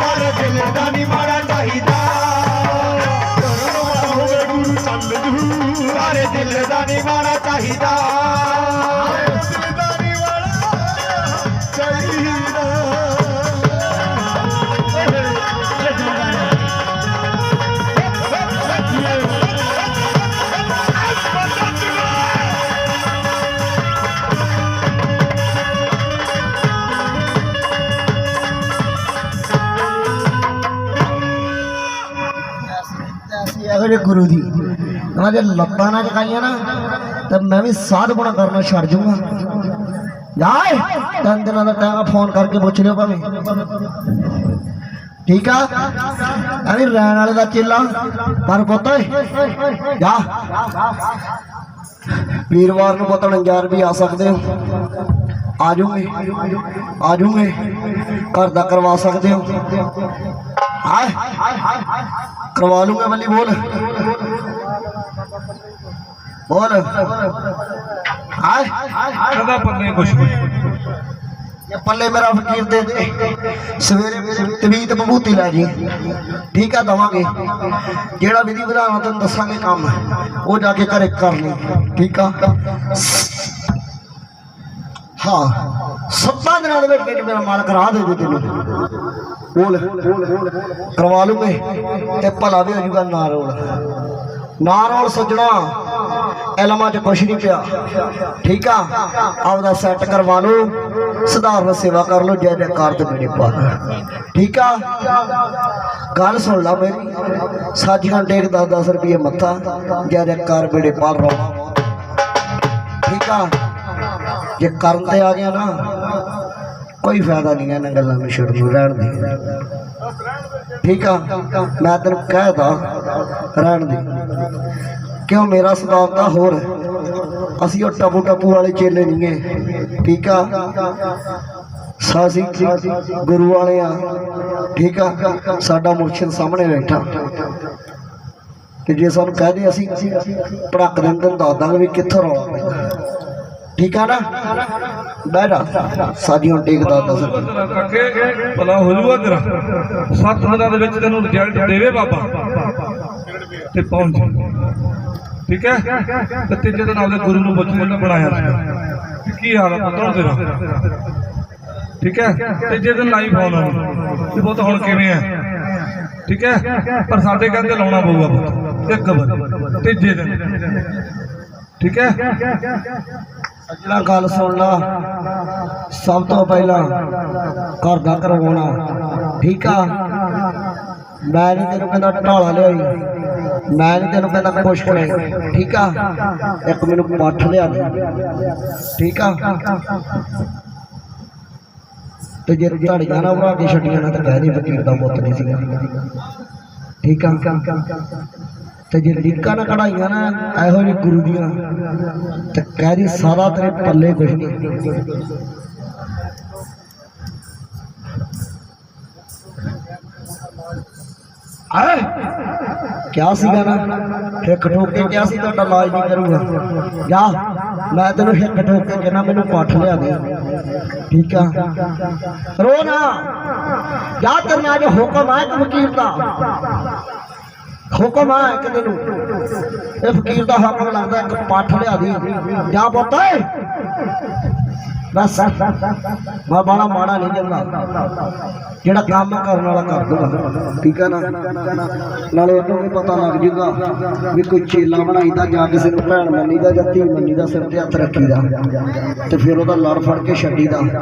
ਪਰ ਦਿਲ ਦਾ ਨਹੀਂ ਮਾੜਾ ਚਾਹੀਦਾ। ਕਰਨ ਵਾਲਾ ਹੋਵੇ ਗੁਰੂ ਚੱਲ ਜੂ ਪਰ ਦਿਲ ਦਾ ਨਹੀਂ ਮਾੜਾ ਚਾਹੀਦਾ। ਐਸੀ ਇਹੋ ਜਿਹੇ ਗੁਰੂ ਦੀ। ਉਹਨਾਂ ਦੇ ਲੱਤਾਂ ਨਾ ਚਕਾਈਆਂ ਨਾ, ਤੇ ਮੈਂ ਵੀ ਸਾਧ ਗੁਣਾ ਕਰਨਾ ਛੱਡ ਜੂੰਗਾ ਜਾਏ ਤਿੰਨ ਦਿਨਾਂ ਦਾ ਟਾਈਮ ਫੋਨ ਕਰਕੇ ਪੁੱਛ ਲਿਓ ਭਾਵੇਂ। ਠੀਕ ਆ? ਐਵੇਂ ਰਹਿਣ ਵਾਲੇ ਦਾ ਚੇਲਾ। ਪਰ ਪੁੱਤ ਜਾ। ਵੀਰਵਾਰ ਨੂੰ ਪਤਾ 49 ਵੀ ਆ ਸਕਦੇ ਹੋ। ਆ ਜੂਗੇ ਆ ਜੂਗੇ ਘਰ ਦਾ ਕਰਵਾ ਸਕਦੇ ਹੋ। ਹਾਏ ਕਰਵਾ ਲੂੰਗਾ ਬੱਲੀ ਬੋਲ। ਬੋਲ। ਹਾਏ ਕਦਾ ਪੱਲੇ ਕੁਛ ਇਹ ਪੱਲੇ ਮੇਰਾ ਫਕੀਰ ਦੇ ਦੇ ਸਵੇਰੇ ਤਵੀਤ ਬਬੂਤੀ ਲੈ ਜੀ। ਠੀਕ ਆ ਦਵਾਂਗੇ। ਜਿਹੜਾ ਵਿਧੀ ਵਿਧਾਨ ਤੈਨੂੰ ਦੱਸਾਂਗੇ ਕੰਮ ਉਹ ਜਾ ਕੇ ਘਰੇ ਕਰ ਲਈ ਠੀਕ ਆ? ਹਾਂ। ਸੱਤਾਂ ਦਿਨਾਂ ਦੇ ਵਿੱਚ ਵਿੱਚ ਮੇਰਾ ਮਾਲਕ ਰਾਹ ਦੇ ਦੇ ਤੈਨੂੰ ਬੋਲ, ਕਰਵਾ ਲੂਗੇ ਤੇ ਭਲਾ ਵੀ ਹੋ ਜੂਗਾ ਨਾ ਰੋਲ ਨਾ ਰੋਲ ਸੱਜਣਾ, ਇਲਮਾਂ 'ਚ ਕੁਛ ਨਹੀਂ ਪਿਆ। ਠੀਕ ਆ? ਆਪਦਾ ਸੈੱਟ ਕਰਵਾ ਲਓ, ਸਧਾਰਨ ਸੇਵਾ ਕਰ ਲਓ, ਜੈ ਜੈਕਾਰ ਤੇ ਮੇਰੇ ਪਾ ਠੀਕ ਆ? ਗੱਲ ਸੁਣ ਲਾ ਮੇਰੀ। ਸਾਜੀਆਂ ਡੇਕ 10 10 ਰੁਪਏ ਮੱਥਾ, ਜੈ ਜੈਕਾਰ ਬੇੜੇ ਪਾਲ ਰੌਲਾ। ਠੀਕ ਆ? ਜੇ ਕਰਨ ਤੇ ਆ ਗਿਆ ਨਾ ਕੋਈ ਫਾਇਦਾ ਨਹੀਂ ਇਹਨਾਂ ਗੱਲਾਂ ਨੂੰ ਛੱਡ ਨੂੰ ਰਹਿਣ ਦੀ। ਠੀਕ ਆ? ਮੈਂ ਤੈਨੂੰ ਕਹਿਦਾ ਰਹਿਣ ਦੀ। ਕਿਉਂ ਮੇਰਾ ਸੁਭਾਅ ਤਾਂ ਹੋਰ ਹੈ। ਅਸੀਂ ਉਹ ਟਪੂ ਟਪੂ ਵਾਲੇ ਚੇਲੇ ਨਹੀਂ ਗੇ ਠੀਕ ਆ? ਸਾਸੀ ਗੁਰੂ ਵਾਲੇ ਆ। ਠੀਕ ਆ? ਸਾਡਾ ਮੁਰਸ਼ਿਦ ਸਾਹਮਣੇ ਬੈਠਾ। ਕਿ ਜੇ ਸਾਨੂੰ ਕਹਿ ਦੇ, ਅਸੀਂ ਪੜਕ ਦਿੰਦੇ ਦੱਸ ਦਾਂਗੇ ਵੀ ਕਿੱਥੋਂ ਰੌਲਾ ਪੈਂਦਾ। ਠੀਕ ਆ ਨਾ? ਬਹਿ ਜਾ। ਸਾਡੀ ਹੁਣ ਟੇਕ ਦਾ ਭਲਾ ਹੋ ਜੂਗਾ ਤੇਰਾ। ਸੱਤ ਦਿਨਾਂ ਦੇ ਵਿੱਚ ਤੈਨੂੰ ਰਿਜ਼ਲਟ ਦੇਵੇ ਬਾਬਾ। ਤੇ ਪਹੁੰਚ। ਠੀਕ ਹੈ? ਤੇ ਤੀਜੇ ਦਿਨ ਆਪਦੇ ਗੁਰੂ ਨੂੰ ਪੁੱਛ ਬਣਾਇਆ ਸੀ। ਕੀ ਹਾਲ ਹੈ ਪੁੱਤਰ ਤੇਰਾ। ਠੀਕ ਹੈ? ਤੀਜੇ ਦਿਨ ਲਾਈ ਫੋਨ ਉਹਨੂੰ ਕਿ ਪੁੱਤ ਹੁਣ ਕਿਵੇਂ ਹੈ ਠੀਕ ਹੈ? ਪਰ ਸਾਡੇ ਕਹਿੰਦੇ ਲਾਉਣਾ ਪਊਗਾ ਪੁੱਤ। ਇੱਕ ਵਾਰ। ਤੀਜੇ ਦਿਨ। ਠੀਕ ਹੈ? ਸੱਜਣਾ ਗੱਲ ਸੁਣ ਸਭ ਤੋਂ ਪਹਿਲਾਂ ਘਰ ਦਾ ਕਰਵਾਉਣਾ ਠੀਕ ਆ? ਮੈਂ ਨਹੀਂ ਤੈਨੂੰ ਕਹਿੰਦਾ ਢਾਲਾ ਲਿਆਈ। ਮੈਂ ਨਹੀਂ ਤੈਨੂੰ ਕਹਿੰਦਾ ਕੁਛ ਕਰੇ ਠੀਕ ਆ? ਇੱਕ ਮੈਨੂੰ ਪੱਠ ਲਿਆ ਦੇ। ਠੀਕ ਆ? ਤੇ ਜੇ ਝਾੜੀਆਂ ਨਾ ਬਣਾ ਕੇ ਛੱਡੀਆਂ ਨਾ ਤਾਂ ਕਹਿ ਦੇ ਵਕੀਲ ਦਾ ਮੁੱਤ ਨਹੀਂ ਸੀਗਾ। ਠੀਕ ਆ? ਤੇ ਜੇ ਲੀਕਾਂ ਨਾ ਕਢਾਈਆਂ ਨਾ, ਇਹੋ ਜਿਹੇ ਗੁਰੂ ਦੀਆਂ, ਤੇ ਕਹਿ ਦੀ ਸਾਰਾ ਤੇਰੇ ਪੱਲੇ ਕੁਛ ਨਹੀਂ। ਆਏ! ਕਿਆ ਸੀਗਾ ਨਾ? ਹਿੱਕ ਠੋਕ ਕੇ ਕਿਹਾ ਸੀ, ਤੁਹਾਡਾ ਇਲਾਜ ਨਹੀਂ ਕਰੂਗਾ। ਜਾ, ਮੈਂ ਤੈਨੂੰ ਹਿੱਕ ਠੋਕ ਕੇ ਕਹਿਣਾ, ਮੈਨੂੰ ਪੱਠ ਲਿਆ ਦੇ। ਠੀਕ ਆ? ਰੋ ਨਾ। ਜਾ ਤੇਰੇ ਅੱਜ ਹੁਕਮ ਆ, ਇੱਕ ਵਕੀਲ ਦਾ। ਹੁਕਮ ਆ ਇੱਕ ਦਿਨ ਇਹ ਫਕੀਰ ਦਾ ਹੁਕਮ ਲੱਗਦਾ ਇੱਕ ਪੱਠ ਲਿਆ ਦੀ। ਜਾ ਪੁੱਤ ਬਸ ਮੈਂ ਬਾਲਾ ਮਾੜਾ ਨਹੀਂ ਜਾਂਦਾ ਜਿਹੜਾ ਕੰਮ ਕਰਨ ਵਾਲਾ ਕਰ ਦੂਗਾ। ਠੀਕ ਹੈ ਨਾ? ਨਾਲੇ ਉਹਨੂੰ ਵੀ ਪਤਾ ਲੱਗ ਜੂਗਾ ਵੀ ਕੋਈ ਚੇਲਾ ਬਣਾਈਦਾ ਜਾਂ ਕਿਸੇ ਨੂੰ ਭੈਣ ਮੰਨੀਦਾ ਜਾਂ ਧੀ ਮੰਨੀਦਾ, ਸਿਰ ਤੇ ਹੱਥ ਰੱਖੀਦਾ। ਤੇ ਫਿਰ ਉਹਦਾ ਲੜ ਫੜ ਕੇ ਛੱਡੀਦਾ।